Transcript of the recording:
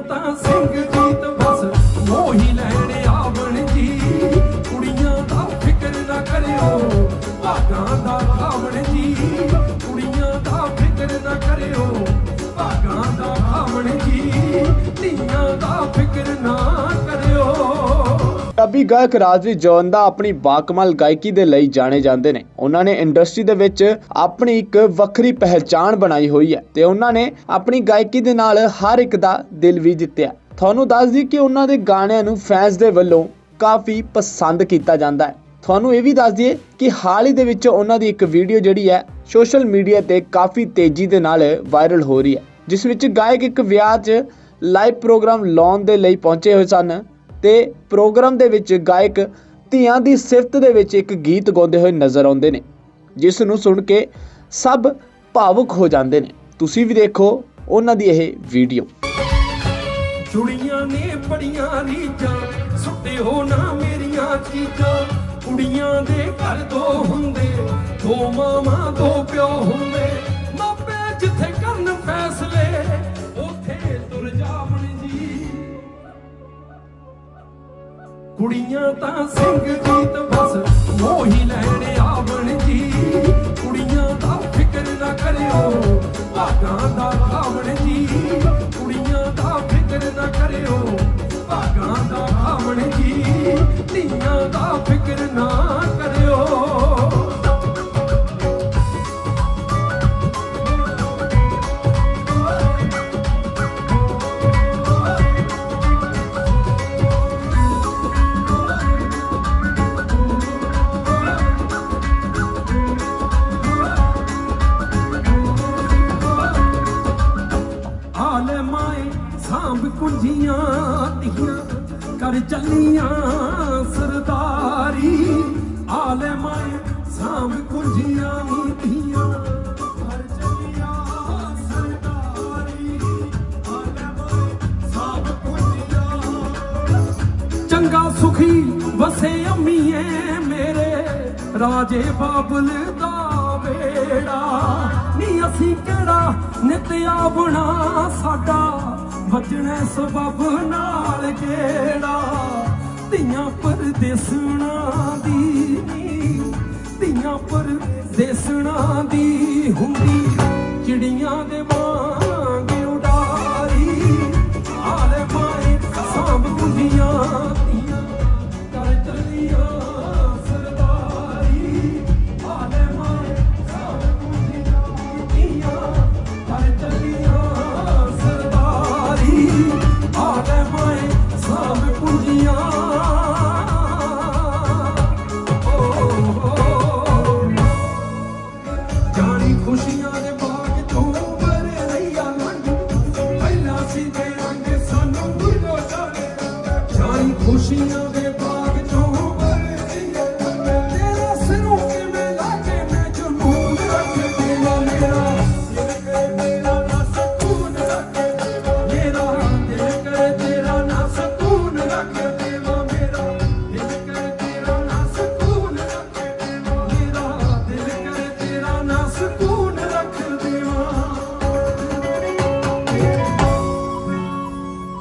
ਕੁੜੀਆਂ ਪੰਜਾਬੀ ਗਾਇਕ ਰਾਜਵੀਰ ਜੌਨ ਦਾ ਆਪਣੀ ਬਾਕਮਾਲ ਗਾਇਕੀ ਦੇ ਲਈ ਜਾਣੇ ਜਾਂਦੇ ਨੇ। ਉਹਨਾਂ ਨੇ ਇੰਡਸਟਰੀ ਦੇ ਵਿੱਚ ਆਪਣੀ ਇੱਕ ਵੱਖਰੀ ਪਹਿਚਾਣ ਬਣਾਈ ਹੋਈ ਹੈ ਤੇ ਉਹਨਾਂ ਨੇ ਆਪਣੀ ਗਾਇਕੀ ਦੇ ਨਾਲ ਹਰ ਇੱਕ ਦਾ ਦਿਲ ਵੀ ਜਿੱਤਿਆ। ਤੁਹਾਨੂੰ ਦੱਸ ਦਈਏ ਕਿ ਉਹਨਾਂ ਦੇ ਗਾਣਿਆਂ ਨੂੰ ਫੈਨਸ ਦੇ ਵੱਲੋਂ ਕਾਫੀ ਪਸੰਦ ਕੀਤਾ ਜਾਂਦਾ ਹੈ। ਤੁਹਾਨੂੰ ਇਹ ਵੀ ਦੱਸ ਦਈਏ ਕਿ ਹਾਲ ਹੀ ਦੇ ਵਿੱਚ ਉਹਨਾਂ ਦੀ ਇੱਕ ਵੀਡੀਓ ਜਿਹੜੀ ਹੈ ਸੋਸ਼ਲ ਮੀਡੀਆ ਤੇ ਕਾਫੀ ਤੇਜ਼ੀ ਦੇ ਨਾਲ ਵਾਇਰਲ ਹੋ ਰਹੀ ਹੈ, ਜਿਸ ਵਿੱਚ ਗਾਇਕ ਇੱਕ ਵਿਆਹ 'ਚ ਲਾਈਵ ਪ੍ਰੋਗਰਾਮ ਲਾਉਣ ਦੇ ਲਈ ਪਹੁੰਚੇ ਹੋਏ ਸਨ। ਤੇ ਪ੍ਰੋਗਰਾਮ ਦੇ ਵਿੱਚ ਗਾਇਕ ਧੀਆਂ ਦੀ ਸਿਫਤ ਦੇ ਵਿੱਚ ਇੱਕ ਗੀਤ ਗਾਉਂਦੇ ਹੋਏ ਨਜ਼ਰ ਆਉਂਦੇ ਨੇ, ਜਿਸ ਨੂੰ ਸੁਣ ਕੇ ਸਭ ਭਾਵੁਕ ਹੋ ਜਾਂਦੇ ਨੇ। ਤੁਸੀਂ ਵੀ ਦੇਖੋ ਉਹਨਾਂ ਦੀ ਇਹ ਵੀਡੀਓ। ਜੁੜੀਆਂ ਨੇ ਬੜੀਆਂ ਰੀਝਾਂ, ਸੁੱਟੇ ਹੋ ਨਾ ਮੇਰੀਆਂ ਚੀਜ਼ਾਂ। ਕੁੜੀਆਂ ਦੇ ਘਰ ਦੋ ਹੁੰਦੇ, ਦੋ ਮਾਵਾਂ, ਦੋ ਪਿਓ ਹੁੰਦੇ। ਕੁੜੀਆਂ ਤਾਂ ਸਿੰਘ ਜੀਤ ਬਸ ਮੋਹੀ ਲੈਣ ਆਵਣ ਜੀ। ਕੁੜੀਆਂ ਦਾ ਫਿਕਰ ਨਾ ਕਰਿਓ, ਭਾਗਾਂ ਦਾ ਖਾਵਣ ਜੀ। ਕੁੜੀਆਂ ਦਾ ਫਿਕਰ ਨਾ ਕਰਿਓ, ਭਾਗਾਂ ਦਾ ਖਾਵਣ ਜੀ। ਧੀਆਂ ਦਾ ਫਿਕਰ ਸਾਂਭ ਕੁੰਜੀਆਂ ਧੀਆਂ ਕਰ ਚੱਲੀਆਂ ਸਰਦਾਰੀ। ਆਲੇ ਮਾਏ ਸਾਂਭ ਕੁੰਜੀਆਂ ਧੀਆਂ ਕਰ ਚੱਲੀਆਂ ਸਰਦਾਰੀ। ਆਲੇ ਮਾਏ ਸਾਂਭ ਕੁੰਜੀਆਂ। ਚੰਗਾ ਸੁਖੀ ਵਸੇ ਅੰਮੀਏ ਮੇਰੇ, ਰਾਜੇ ਬਾਬਲ ਦਾ ਵੇੜਾ ਨੀ ਅਸੀਂ ਕਿਹੜਾ ਨਿਤ ਆਵਣਾ ਸਾਡਾ ਵਜਣਾ ਸਬਬ ਨਾਲ ਕਿਹੜਾ? ਧੀਆਂ ਪਰਦੇਸਣਾ ਦੀ ਨੀ, ਧੀਆਂ ਪਰਦੇਸਣਾ ਦੀ ਹੁੰਦੀ ਖੁਸ਼ੀਆਂ ਦੇ ਬਾਗ ਚੋਂ ਭਰਦੀ ਮੈਂ ਤੇਰਾ ਸਿਰੋਂ ਕਿਵੇਂ ਲਾ ਕੇ ਮੈਂ ਜਨੂਨ ਰੱਖ ਦੇਵਾ। ਮੇਰਾ ਦਿਲ ਕਰੇ ਮੇਰਾ ਨਾ ਸਕੂਨ ਰੱਖ ਦੇਵਾ। ਮੇਰਾ ਦਿਲ ਕਰੇ ਤੇਰਾ ਨਾ ਸਕੂਨ ਰੱਖ ਦੇਵਾ। ਮੇਰਾ ਦਿਲ ਕਰੇ ਤੇਰਾ ਨਾ ਸਕੂਨ ਰੱਖ ਦੇਵਾ। ਮੇਰਾ ਦਿਲ ਕਰੇ ਤੇਰਾ ਨਾ ਸਕੂਨ